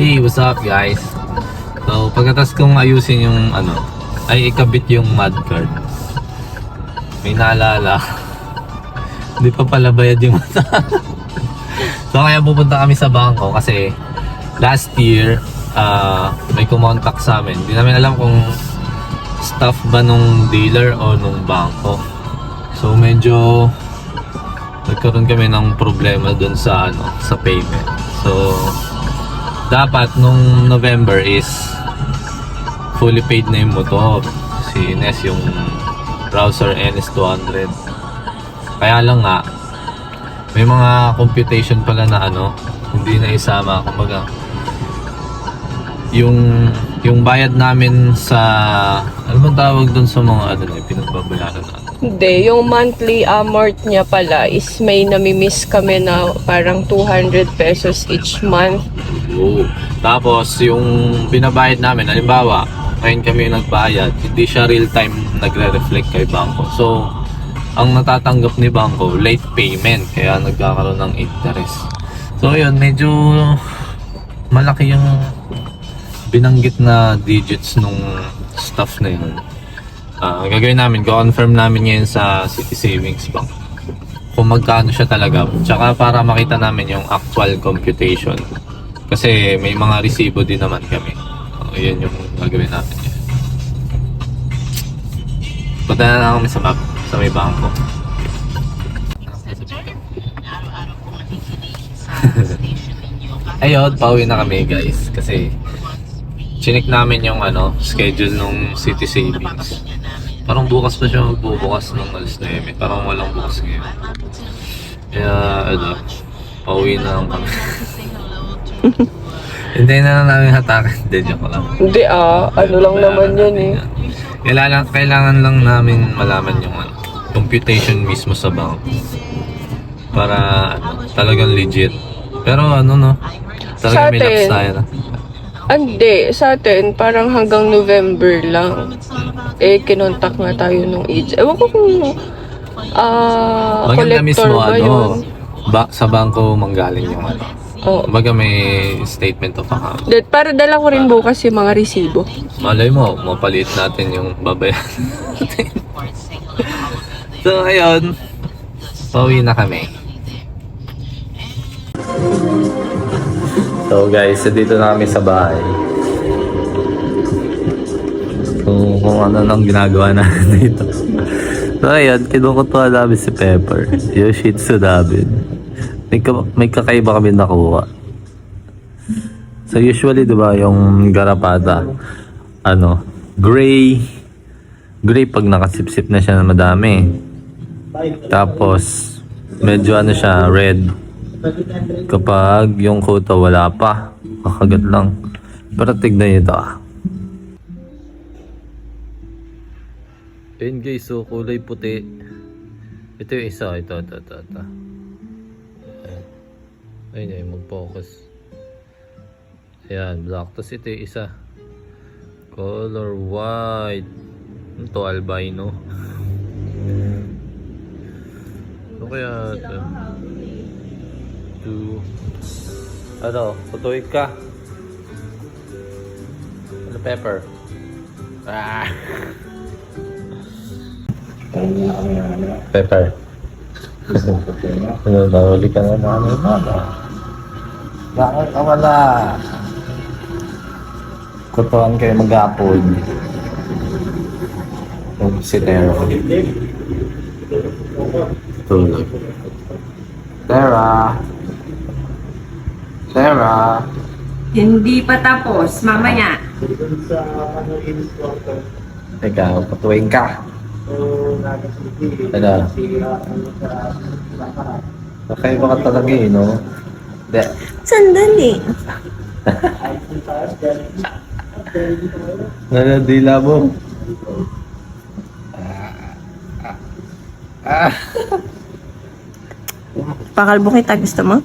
Hey, what's up guys? So, pagkatas kong ayusin yung ano, ay ikabit yung mud card. May naalala. Hindi pa pala bayad yung mata. so, kaya pupunta kami sa bangko kasi last year, ah, may kumontak sa amin. Hindi namin alam kung staff ba nung dealer o nung bangko. So, medyo nagkaroon kami ng problema dun sa ano, sa payment. So, dapat nung November is fully paid na yung motor. Si Ines yung browser NS200. Kaya lang nga, may mga computation pala na ano, hindi na isama. Kumbaga, yung yung bayad namin sa ano bang tawag doon sa mga ano na pinagbabayaran natin? Hindi, yung monthly amort niya pala is may namimiss kami na parang 200 pesos each month. Oo. Tapos, yung binabayad namin, halimbawa, ngayon kami nagbayad, hindi siya real-time nagre-reflect kay Bangko. So, ang natatanggap ni Bangko, late payment, kaya nagkakaroon ng interest. So, yun, medyo malaki yung binanggit na digits nung stuff na yun. Ang gagawin namin, confirm namin ngayon sa City Savings Bank kung magkano siya talaga. Tsaka para makita namin yung actual computation. Kasi may mga resibo din naman kami. So, yun yung gagawin natin yun. Punta na lang kami sa, map, sa may bangko. Ayun, pauwi na kami guys. Kasi chinik namin yung ano, schedule nung City Savings. Parang bukas pa siya magbubukas nung alas 9. Parang walang bukas ngayon. Kaya, ano, pauwi na lang kami. Hindi na lang namin hatakan. Hindi, joke lang. Hindi ah, ano lang naman yun eh. Kailangan, kailangan lang namin malaman yung ano, computation mismo sa bank. Para ano, talagang legit. Pero ano no, Sa talagang may lapse tayo na. Ah, Hindi, sa atin parang hanggang November lang. Eh, kinontak na tayo nung age. Ewan ko kung ah, Maganda collector mismo ba ano, yun? ba, sa bangko manggaling yung ano. Oo. Kumbaga may statement of account. That, para dala ko rin bukas yung mga resibo. Malay mo, mapalit natin yung babayaran natin. so, ayun. Pauwi na kami. So guys, so dito na kami sa bahay. Kung, kung ano nang ginagawa namin dito. So ayun, kinukutuwa namin si Pepper. Yung shih tzu namin. May, ka- may kakaiba kami nakuha. So usually, di ba, yung garapata, ano, gray, gray pag nakasipsip na siya na madami. Tapos, medyo ano siya, red. Kapag yung kuto wala pa, kakagat lang. Pero tignan nyo ito ah. Ayun guys, so kulay puti. Ito yung isa, ito, ito, ito, ito. Ayun, ayun, mag-focus. Ayan, black. Tapos ito yung isa. Color white. Ano to, albino? Ano kaya ito? Two. Ano, tutuig ka? Ano, pepper? Ah! Pepper. Ano, nahuli ka na namin, mama. Bakit ka wala? Kutuan kayo mag-apod. Yung si Tera. Tulog. Tera. Tera. Hindi pa tapos, mamaya. Teka, patuwing ka. Ano? Kakaiba ka talaga eh, no? Hindi. Sandali. Nanadila mo. Pakalbo kita, gusto mo?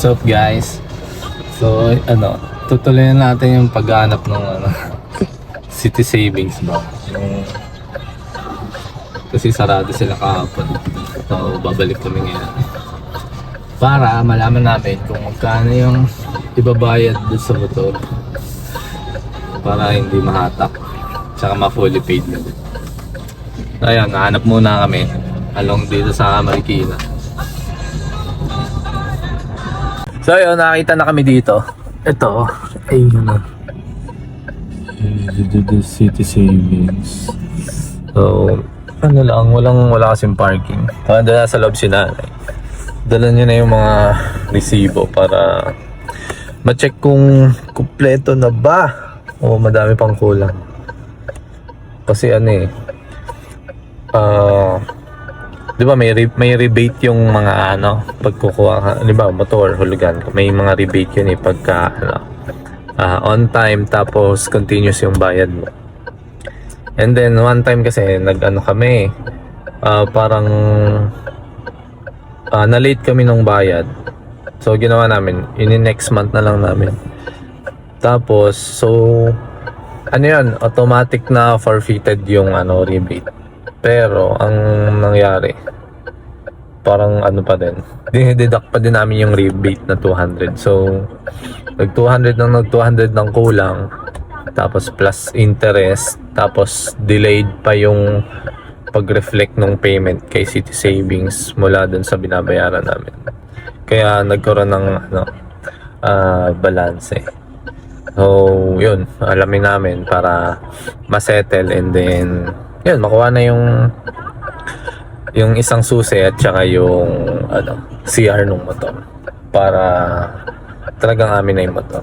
Up guys? So ano, tutuloy na natin yung paghanap ng ano City Savings ba? Yung... Kasi sarado sila kahapon. So, babalik kami ngayon. Para malaman namin kung magkano yung ibabayad doon sa motor. Para hindi mahatak. Tsaka ma-fully paid na din. So, ayun, nahanap muna kami along dito sa Marikina. So ayun, nakita na kami dito. Ito, ay ano. City Savings. So, ano lang, walang wala kasing parking. Kaya na sa loob si nanay. Dala niya na yung mga resibo para ma-check kung kumpleto na ba o madami pang kulang. Kasi ano eh, ah, di ba may, re- may rebate yung mga ano, pagkukuha ka, di ba, motor, hulugan, may mga rebate yun eh, pagka, ano, ah, on time, tapos continuous yung bayad mo. And then, one time kasi, nag-ano kami, ah, parang, ah, na-late kami nung bayad. So, ginawa namin, in next month na lang namin. Tapos, so, ano yun, automatic na forfeited yung ano, rebate. Pero, ang nangyari, parang ano pa din, dinededuct pa din namin yung rebate na 200. So, nag 200 ng nag 200 ng kulang, tapos plus interest, tapos delayed pa yung pag-reflect ng payment kay City Savings mula dun sa binabayaran namin. Kaya nagkaroon ng ano, ah balance eh. So, yun, alamin namin para masettle and then, yun, makuha na yung yung isang susi at saka yung ano, CR ng motor para talagang amin na yung motor.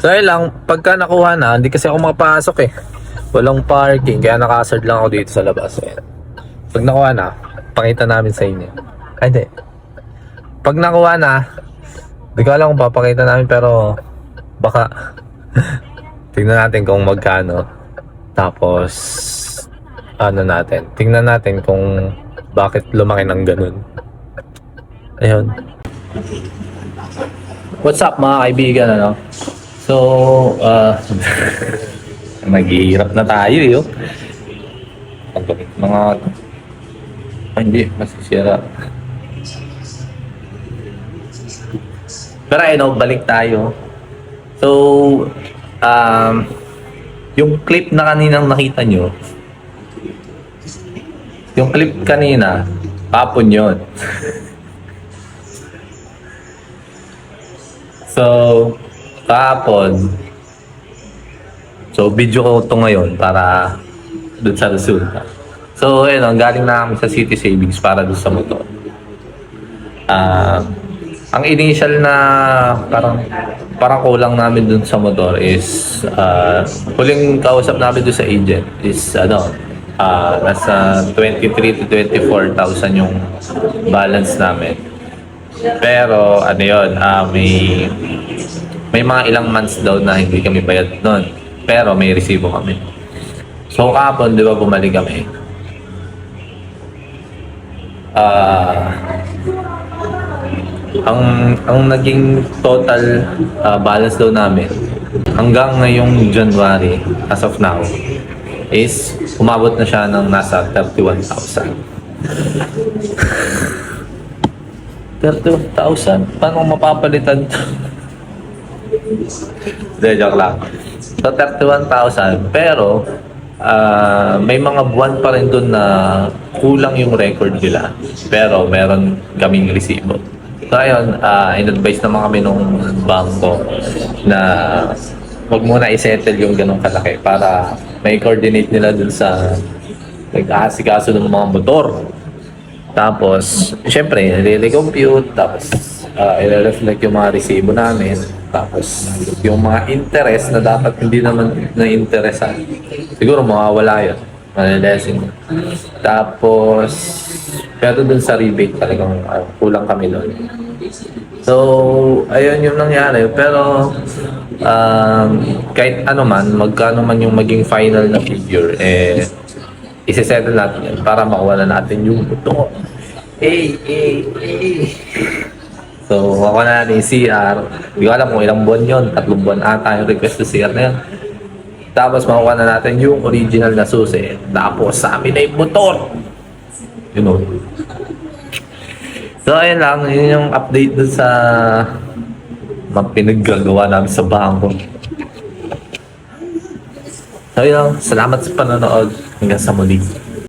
So ayun lang, pagka nakuha na, hindi kasi ako makapasok eh. Walang parking, kaya nakasard lang ako dito sa labas. Ayan. Pag nakuha na, pakita namin sa inyo. Ay, hindi. Pag nakuha na, hindi ko alam kung papakita namin pero baka tingnan natin kung magkano. Tapos, ano natin, tingnan natin kung bakit lumaki ng ganun. Ayun. What's up mga kaibigan, ano? So, uh, naghihirap na tayo eh, oh. Mga, ah, hindi, masisira. Pero ayun, oh, balik tayo. So, um, yung clip na kaninang nakita nyo, yung clip kanina, kapon yun. so, kahapon, so video ko to ngayon para dun sa resulta. So, ayun, ang galing na kami sa City Savings para dun sa motor. Ah, ang initial na parang parang kulang namin dun sa motor is uh, huling kausap namin dun sa agent is ano ah nasa 23 to 24,000 yung balance namin. Pero ano yun, ah, may may mga ilang months daw na hindi kami bayad nun. Pero may resibo kami. So kahapon, di ba bumalik kami? Ah ang ang naging total uh, balance daw namin hanggang ngayong January as of now is umabot na siya ng nasa 31,000. 31,000? Paano mapapalitan to? Hindi, joke lang. So, 31,000. Pero, ah, may mga buwan pa rin doon na kulang yung record nila. Pero, meron kaming resibo. So, ayun, ah, in-advise naman kami nung bangko na wag muna isettle yung ganong kalaki para may coordinate nila dun sa nag-aasikaso ng mga motor. Tapos, syempre, nire-recompute, tapos uh, i-reflect yung mga resibo namin. Tapos, yung mga interest na dapat hindi naman na-interesan, siguro mawawala yun. Malilesing. Tapos, pero dun sa rebate talagang uh, kulang kami doon. So, ayun yung nangyari. Pero, um, kahit ano man, magkano man yung maging final na figure, eh, isisettle natin yan para makuha na natin yung buto. Eh, eh, eh. So, makuha na natin yung CR. Hindi ko alam kung ilang buwan yun. Tatlong buwan ata yung request sa CR na yun. Tapos makuha na natin yung original na susi. Tapos sa amin ay motor. You know. So ayun lang, yun yung update dun sa mga pinaggagawa namin sa bangko. So yun salamat sa panonood. Hanggang sa muli.